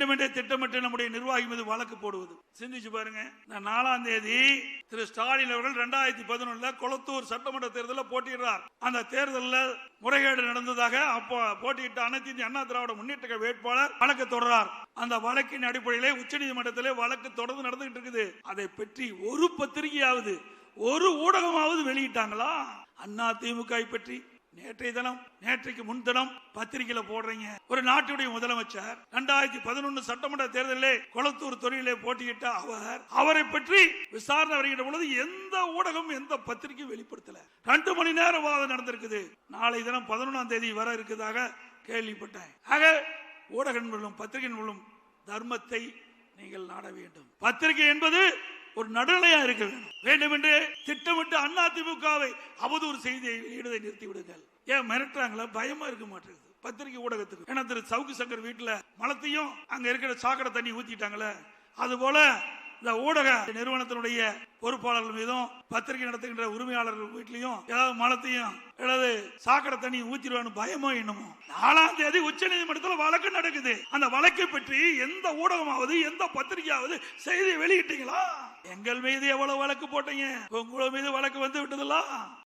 வேண்டுமென்றே திட்டமிட்டு நம்முடைய நிர்வாகி மீது வழக்கு போடுவது. சிந்திச்சு பாருங்க. நாலாம் தேதி திரு ஸ்டாலின் அவர்கள் இரண்டாயிரத்தி பதினொன்னுல கொளத்தூர் சட்டமன்ற தேர்தலில் போட்டியிடுறார். அந்த தேர்தலில் முறைகேடு நடந்ததாக அப்போ போட்டியிட்ட அனைத்து இந்திய அண்ணா திராவிட முன்னேற்ற வேட்பாளர் வழக்கு தொடர்றார். அந்த வழக்கின் அடிப்படையிலே உச்சநீதிமன்றத்திலே வழக்கு தொடர்ந்து நடந்துகிட்டு இருக்குது. அதை பற்றி ஒரு பத்திரிகையாவது ஒரு ஊடகமாவது வெளியிட்டாங்களா? அண்ணா திமுக பற்றி நேற்றைய தினம் நேற்றைக்கு முன்தினம் பத்திரிகையில போடுறீங்க. ஒரு நாட்டுடைய முதலமைச்சர் இரண்டாயிரத்தி பதினொன்னு சட்டமன்ற தேர்தலிலே கொளத்தூர் தொழிலே போட்டியிட்ட அவர் அவரை பற்றி விசாரணை வருகின்ற பொழுது எந்த ஊடகம் எந்த பத்திரிகையும் வெளிப்படுத்தல. ரெண்டு மணி நேரம் வாதம் நடந்திருக்குது. நாளை தினம் பதினொன்றாம் தேதி வர இருக்குதாக கேள்விப்பட்டேன். ஆக ஊடகங்களும் நண்பர்களும் பத்திரிகை நண்பர்களும் தர்மத்தை நீங்கள் நாட வேண்டும். பத்திரிகை என்பது ஒரு நடுநிலையா இருக்க வேண்டும் என்று திட்டமிட்டு அண்ணா திமுகவை அவதூறு செய்தியை வெளியிடுவதை நிறுத்தி விடுங்கள் ஏன் மிரட்டுறாங்களா? பயமா இருக்க மாட்டேங்குது. பத்திரிகை ஊடகத்துக்கு. ஏன்னா திரு சவுக்கு சங்கர் வீட்டுல மலத்தையும் அங்க இருக்கிற சாக்கடை தண்ணி ஊத்திட்டாங்களே. அது போல இந்த ஊடக நிறுவனத்தினுடைய பொறுப்பாளர்கள் மீதும் பத்திரிகை நடத்துகின்ற உரிமையாளர்கள் வீட்லயும் ஏதாவது மலத்தையும் ஏதாவது சாக்கடை தண்ணி ஊத்திடுவான்னு பயமோ என்னமோ. நாலாம் தேதி உச்ச நீதிமன்றத்தில் வழக்கு நடக்குது. அந்த வழக்கை பற்றி எந்த ஊடகமாவது எந்த பத்திரிகையாவது செய்தி வெளியிட்டீங்களா? எங்கள் மீது எவ்வளவு வழக்கு போட்டீங்க? உங்கள மீது வழக்கு வந்து விட்டதுல